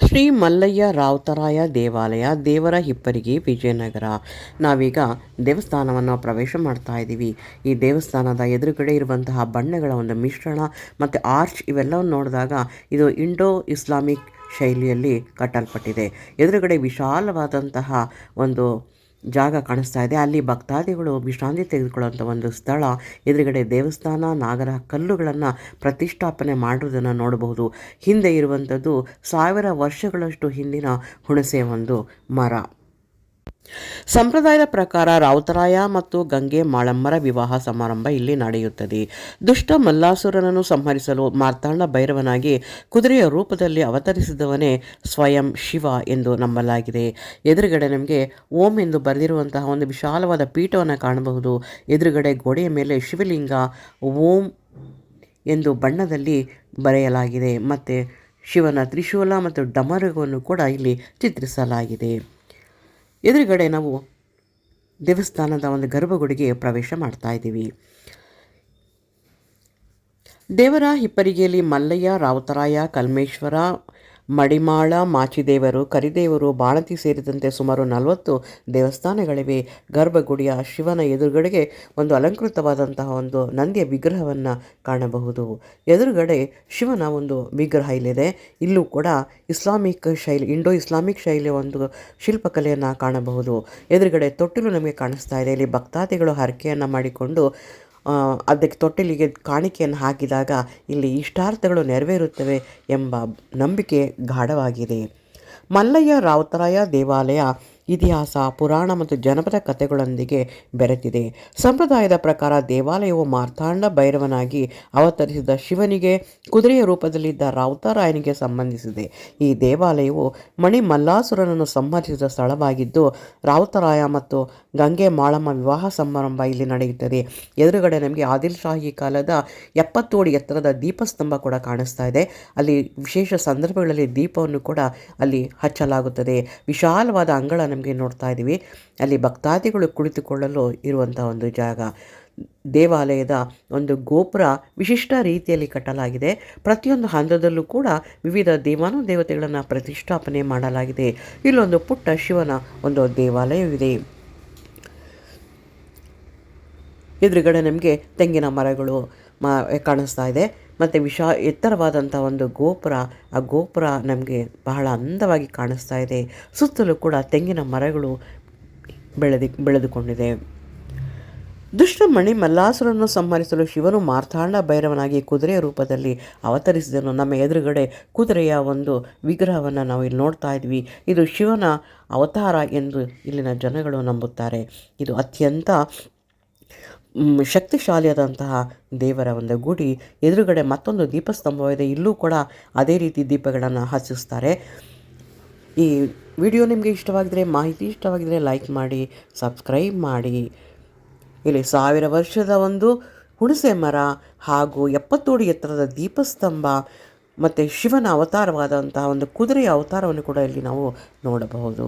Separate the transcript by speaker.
Speaker 1: ಶ್ರೀ ಮಲ್ಲಯ್ಯ ರಾವತರಾಯ ದೇವಾಲಯ, ದೇವರ ಹಿಪ್ಪರಿಗೆ ವಿಜಯನಗರ. ನಾವೀಗ ದೇವಸ್ಥಾನವನ್ನು ಪ್ರವೇಶ ಮಾಡ್ತಾ ಇದ್ದೀವಿ. ಈ ದೇವಸ್ಥಾನದ ಎದುರುಗಡೆ ಇರುವಂತಹ ಬಣ್ಣಗಳ ಒಂದು ಮಿಶ್ರಣ ಮತ್ತು ಆರ್ಚ್ ಇವೆಲ್ಲವನ್ನು ನೋಡಿದಾಗ ಇದು ಇಂಡೋ ಇಸ್ಲಾಮಿಕ್ ಶೈಲಿಯಲ್ಲಿ ಕಟ್ಟಲ್ಪಟ್ಟಿದೆ. ಎದುರುಗಡೆ ವಿಶಾಲವಾದಂತಹ ಒಂದು ಜಾಗ ಕಾಣಿಸ್ತಾ ಇದೆ. ಅಲ್ಲಿ ಭಕ್ತಾದಿಗಳು ವಿಶ್ರಾಂತಿ ತೆಗೆದುಕೊಳ್ಳುವಂಥ ಒಂದು ಸ್ಥಳ. ಎದುರುಗಡೆ ದೇವಸ್ಥಾನ, ನಾಗರ ಕಲ್ಲುಗಳನ್ನು ಪ್ರತಿಷ್ಠಾಪನೆ ಮಾಡುವುದನ್ನು ನೋಡಬಹುದು. ಹಿಂದೆ ಇರುವಂಥದ್ದು ಸಾವಿರ ವರ್ಷಗಳಷ್ಟು ಹಿಂದಿನ ಹುಣಸೆ ಒಂದು ಮರ. ಸಂಪ್ರದಾಯದ ಪ್ರಕಾರ ರಾವುತರಾಯ ಮತ್ತು ಗಂಗೆ ಮಾಳಮ್ಮರ ವಿವಾಹ ಸಮಾರಂಭ ಇಲ್ಲಿ ನಡೆಯುತ್ತದೆ. ದುಷ್ಟ ಮಲ್ಲಾಸುರನನ್ನು ಸಂಹರಿಸಲು ಮಾರ್ತಾಂಡ ಭೈರವನಾಗಿ ಕುದುರೆಯ ರೂಪದಲ್ಲಿ ಅವತರಿಸಿದವನೇ ಸ್ವಯಂ ಶಿವ ಎಂದು ನಂಬಲಾಗಿದೆ. ಎದುರುಗಡೆ ನಮಗೆ ಓಂ ಎಂದು ಬರೆದಿರುವಂತಹ ಒಂದು ವಿಶಾಲವಾದ ಪೀಠವನ್ನು ಕಾಣಬಹುದು. ಎದುರುಗಡೆ ಗೋಡೆಯ ಮೇಲೆ ಶಿವಲಿಂಗ ಓಂ ಎಂದು ಬಣ್ಣದಲ್ಲಿ ಬರೆಯಲಾಗಿದೆ. ಮತ್ತು ಶಿವನ ತ್ರಿಶೂಲ ಮತ್ತು ಡಮರುಗವನ್ನು ಕೂಡ ಇಲ್ಲಿ ಚಿತ್ರಿಸಲಾಗಿದೆ. ಎದುರುಗಡೆ ನಾವು ದೇವಸ್ಥಾನದ ಒಂದು ಗರ್ಭಗುಡಿಗೆ ಪ್ರವೇಶ ಮಾಡ್ತಾ ಇದ್ದೀವಿ. ದೇವರ ಹಿಪ್ಪರಿಗೆಯಲ್ಲಿ ಮಲ್ಲಯ್ಯ ರಾವತರಾಯ ಕಲ್ಮೇಶ್ವರ ಮಡಿಮಾಳ, ಮಾಚಿದೇವರು, ಕರಿದೇವರು ಬಾಣತಿ ಸೇರಿದಂತೆ ಸುಮಾರು ನಲವತ್ತು ದೇವಸ್ಥಾನಗಳಿವೆ. ಗರ್ಭಗುಡಿಯ ಶಿವನ ಎದುರುಗಡೆಗೆ ಒಂದು ಅಲಂಕೃತವಾದಂತಹ ಒಂದು ನಂದಿಯ ವಿಗ್ರಹವನ್ನು ಕಾಣಬಹುದು. ಎದುರುಗಡೆ ಶಿವನ ಒಂದು ವಿಗ್ರಹ ಇಲ್ಲಿದೆ. ಇಲ್ಲೂ ಕೂಡ ಇಸ್ಲಾಮಿಕ್ ಶೈಲಿ, ಇಂಡೋ ಇಸ್ಲಾಮಿಕ್ ಶೈಲಿಯ ಒಂದು ಶಿಲ್ಪಕಲೆಯನ್ನು ಕಾಣಬಹುದು. ಎದುರುಗಡೆ ತೊಟ್ಟಿಲು ನಮಗೆ ಕಾಣಿಸ್ತಾ ಇದೆ. ಇಲ್ಲಿ ಭಕ್ತಾದಿಗಳು ಹರಕೆಯನ್ನು ಮಾಡಿಕೊಂಡು ಅದಕ್ಕೆ ತೊಟ್ಟಿಲಿಗೆ ಕಾಣಿಕೆಯನ್ನು ಹಾಕಿದಾಗ ಇಲ್ಲಿ ಇಷ್ಟಾರ್ಥಗಳು ನೆರವೇರುತ್ತವೆ ಎಂಬ ನಂಬಿಕೆ ಗಾಢವಾಗಿದೆ. ಮಲ್ಲಯ್ಯ ರಾವತರಾಯ ದೇವಾಲಯ ಇತಿಹಾಸ, ಪುರಾಣ ಮತ್ತು ಜನಪದ ಕಥೆಗಳೊಂದಿಗೆ ಬೆರೆತಿದೆ. ಸಂಪ್ರದಾಯದ ಪ್ರಕಾರ ದೇವಾಲಯವು ಮಾರ್ತಾಂಡ ಭೈರವನಾಗಿ ಅವತರಿಸಿದ ಶಿವನಿಗೆ, ಕುದುರೆಯ ರೂಪದಲ್ಲಿದ್ದ ರಾವುತರಾಯನಿಗೆ ಸಂಬಂಧಿಸಿದೆ. ಈ ದೇವಾಲಯವು ಮಣಿ ಮಲ್ಲಾಸುರನನ್ನು ಸಂಹರಿಸಿದ ಸ್ಥಳವಾಗಿದ್ದು, ರಾವತರಾಯ ಮತ್ತು ಗಂಗೆ ಮಾಳಮ್ಮ ವಿವಾಹ ಸಮಾರಂಭ ಇಲ್ಲಿ ನಡೆಯುತ್ತದೆ. ಎದುರುಗಡೆ ನಮಗೆ ಆದಿಲ್ ಶಾಹಿ ಕಾಲದ ಎಪ್ಪತ್ತೋಡಿ ಎತ್ತರದ ದೀಪಸ್ತಂಭ ಕೂಡ ಕಾಣಿಸ್ತಾ ಇದೆ. ಅಲ್ಲಿ ವಿಶೇಷ ಸಂದರ್ಭಗಳಲ್ಲಿ ದೀಪವನ್ನು ಕೂಡ ಅಲ್ಲಿ ಹಚ್ಚಲಾಗುತ್ತದೆ. ವಿಶಾಲವಾದ ಅಂಗಳ ನಮಗೆ ನೋಡ್ತಾ ಇದ್ದೀವಿ. ಅಲ್ಲಿ ಭಕ್ತಾದಿಗಳು ಕುಳಿತುಕೊಳ್ಳಲು ಇರುವಂಥ ಒಂದು ಜಾಗ. ದೇವಾಲಯದ ಒಂದು ಗೋಪುರ ವಿಶಿಷ್ಟ ರೀತಿಯಲ್ಲಿ ಕಟ್ಟಲಾಗಿದೆ. ಪ್ರತಿಯೊಂದು ಹಂತದಲ್ಲೂ ಕೂಡ ವಿವಿಧ ದೇವಾನು ದೇವತೆಗಳನ್ನು ಪ್ರತಿಷ್ಠಾಪನೆ ಮಾಡಲಾಗಿದೆ. ಇಲ್ಲೊಂದು ಪುಟ್ಟ ಶಿವನ ಒಂದು ದೇವಾಲಯವಿದೆ. ಎದುರುಗಡೆ ನಮಗೆ ತೆಂಗಿನ ಮರಗಳು ಮಾ ಕಾಣಿಸ್ತಾ ಇದೆ. ಮತ್ತು ವಿಶಾ ಎತ್ತರವಾದಂಥ ಒಂದು ಗೋಪುರ, ಆ ಗೋಪುರ ನಮಗೆ ಬಹಳ ಅಂದವಾಗಿ ಕಾಣಿಸ್ತಾ ಇದೆ. ಸುತ್ತಲೂ ಕೂಡ ತೆಂಗಿನ ಮರಗಳು ಬೆಳೆದಿ, ಬೆಳೆದುಕೊಂಡಿದೆ. ದುಷ್ಟಮಣಿ ಮಲ್ಲಾಸುರನ್ನು ಸಂಹರಿಸಲು ಶಿವನು ಮಾರ್ತಾಂಡ ಭೈರವನಾಗಿ ಕುದುರೆಯ ರೂಪದಲ್ಲಿ ಅವತರಿಸಿದನು. ನಮ್ಮ ಎದುರುಗಡೆ ಕುದುರೆಯ ಒಂದು ವಿಗ್ರಹವನ್ನು ನಾವು ಇಲ್ಲಿ ನೋಡ್ತಾ ಇದ್ವಿ. ಇದು ಶಿವನ ಅವತಾರ ಎಂದು ಇಲ್ಲಿನ ಜನಗಳು ನಂಬುತ್ತಾರೆ. ಇದು ಅತ್ಯಂತ ಶಕ್ತಿಶಾಲಿಯಾದಂತಹ ದೇವರ ಒಂದು ಗುಡಿ. ಎದುರುಗಡೆ ಮತ್ತೊಂದು ದೀಪಸ್ತಂಭವಿದೆ. ಇಲ್ಲೂ ಕೂಡ ಅದೇ ರೀತಿ ದೀಪಗಳನ್ನು ಹಚ್ಚಿಸ್ತಾರೆ. ಈ ವಿಡಿಯೋ ನಿಮಗೆ ಇಷ್ಟವಾಗಿದ್ದರೆ ಮಾಹಿತಿ ಇಷ್ಟವಾಗಿದ್ದರೆ ಲೈಕ್ ಮಾಡಿ, ಸಬ್ಸ್ಕ್ರೈಬ್ ಮಾಡಿ. ಇಲ್ಲಿ ಸಾವಿರ ವರ್ಷದ ಒಂದು ಹುಣಸೆ ಮರ ಹಾಗೂ ಎಪ್ಪತ್ತೋಡಿ ಎತ್ತರದ ದೀಪಸ್ತಂಭ ಮತ್ತು ಶಿವನ ಅವತಾರವಾದಂತಹ ಒಂದು ಕುದುರೆಯ ಅವತಾರವನ್ನು ಕೂಡ ಇಲ್ಲಿ ನಾವು ನೋಡಬಹುದು.